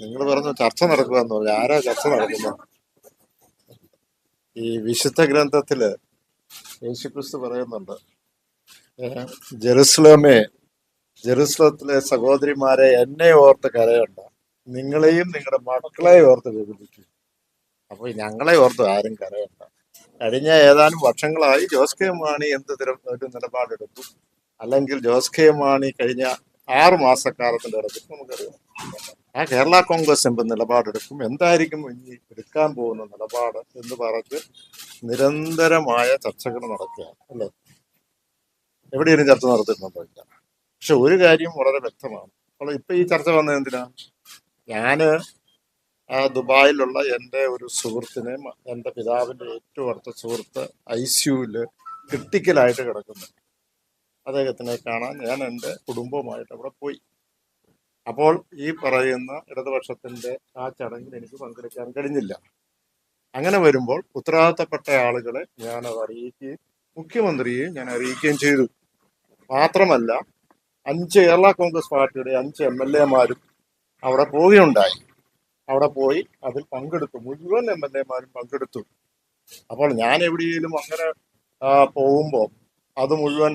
നിങ്ങൾ പറഞ്ഞു ചർച്ച നടക്കുക എന്ന് പറഞ്ഞു. ആരാ ചർച്ച നടക്കുന്നത്? ഈ വിശുദ്ധ ഗ്രന്ഥത്തിൽ യേശുക്രിസ്തു പറയുന്നുണ്ട് ജെറുസലേമേ ജെറുസലത്തിലെ സഹോദരിമാരെ എന്നെ ഓർത്ത് കരയണ്ട. നിങ്ങളെയും നിങ്ങളുടെ മക്കളെ ഓർത്ത് വിഭജിക്കും. അപ്പൊ ഞങ്ങളെ ഓർത്ത് ആരും കരയണ്ട. കഴിഞ്ഞ ഏതാനും വർഷങ്ങളായി ജോസ് കെ മാണി എന്ത് ഒരു നിലപാടെടുത്തു? അല്ലെങ്കിൽ ജോസ് കെ മാണി കഴിഞ്ഞ ആറ് മാസക്കാലത്തിന്റെ ഇടയ്ക്ക് നമുക്കറിയാം. ആ കേരള കോൺഗ്രസ് എന്ത് നിലപാടെടുക്കും. എന്തായിരിക്കും ഇനി എടുക്കാൻ പോകുന്ന നിലപാട് എന്ന് പറഞ്ഞ് നിരന്തരമായ ചർച്ചകൾ നടക്കുകയാണ് അല്ലേ? എവിടെയും ചർച്ച നടത്തിയിട്ടുണ്ടോ ഇല്ല? പക്ഷെ ഒരു കാര്യം വളരെ വ്യക്തമാണ്. അപ്പോൾ ഇപ്പൊ ഈ ചർച്ച വന്നത് എന്തിനാ? ഞാൻ ആ ദുബായിലുള്ള എന്റെ ഒരു സുഹൃത്തിനെ എന്റെ പിതാവിന്റെ ഏറ്റവും അടുത്ത സുഹൃത്ത് ഐ സിയുവിൽ ക്രിട്ടിക്കലായിട്ട് കിടക്കുന്നുണ്ട് അദ്ദേഹത്തിനെ കാണാൻ ഞാൻ എന്റെ കുടുംബവുമായിട്ട് അവിടെ പോയി. അപ്പോൾ ഈ പറയുന്ന ഇടതുപക്ഷത്തിന്റെ ആ ചടങ്ങിൽ എനിക്ക് പങ്കെടുക്കാൻ കഴിഞ്ഞില്ല. അങ്ങനെ വരുമ്പോൾ ഉത്തരവാദിത്തപ്പെട്ട ആളുകളെ ഞാൻ അത് അറിയിക്കുകയും മുഖ്യമന്ത്രിയെ ഞാൻ അറിയിക്കുകയും ചെയ്തു. മാത്രമല്ല അഞ്ച് കേരള കോൺഗ്രസ് പാർട്ടിയുടെ അഞ്ച് എം എൽ എമാരും അവിടെ പോവുകയുണ്ടായി. അവിടെ പോയി അതിൽ പങ്കെടുത്തു. മുഴുവൻ എം എൽ എമാരും പങ്കെടുത്തു. അപ്പോൾ ഞാൻ എവിടെയെങ്കിലും അങ്ങനെ പോകുമ്പോൾ അത് മുഴുവൻ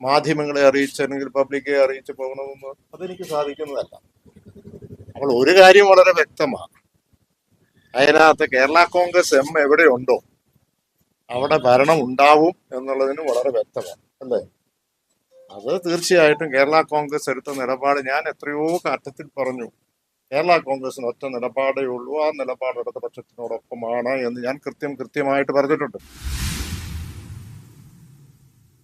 മാധ്യമങ്ങളെ അറിയിച്ച് അല്ലെങ്കിൽ പബ്ലിക്കെ അറിയിച്ച് പോകണമെന്ന് അതെനിക്ക് സാധിക്കുന്നതല്ല. അപ്പോൾ ഒരു കാര്യം വളരെ വ്യക്തമാണ്. അതിനകത്ത് കേരള കോൺഗ്രസ് എം എവിടെയുണ്ടോ അവിടെ ഭരണം ഉണ്ടാവും എന്നുള്ളതിന് വളരെ വ്യക്തമാണ് അല്ലേ? അത് തീർച്ചയായിട്ടും കേരള കോൺഗ്രസ് എടുത്ത നിലപാട് ഞാൻ എത്രയോ കാറ്റത്തിൽ പറഞ്ഞു. കേരള കോൺഗ്രസിന് ഒറ്റ നിലപാടേ ഉള്ളൂ ആ നിലപാട് ഇടതുപക്ഷത്തിനോടൊപ്പമാണ് എന്ന് ഞാൻ കൃത്യം കൃത്യമായിട്ട് പറഞ്ഞിട്ടുണ്ട്.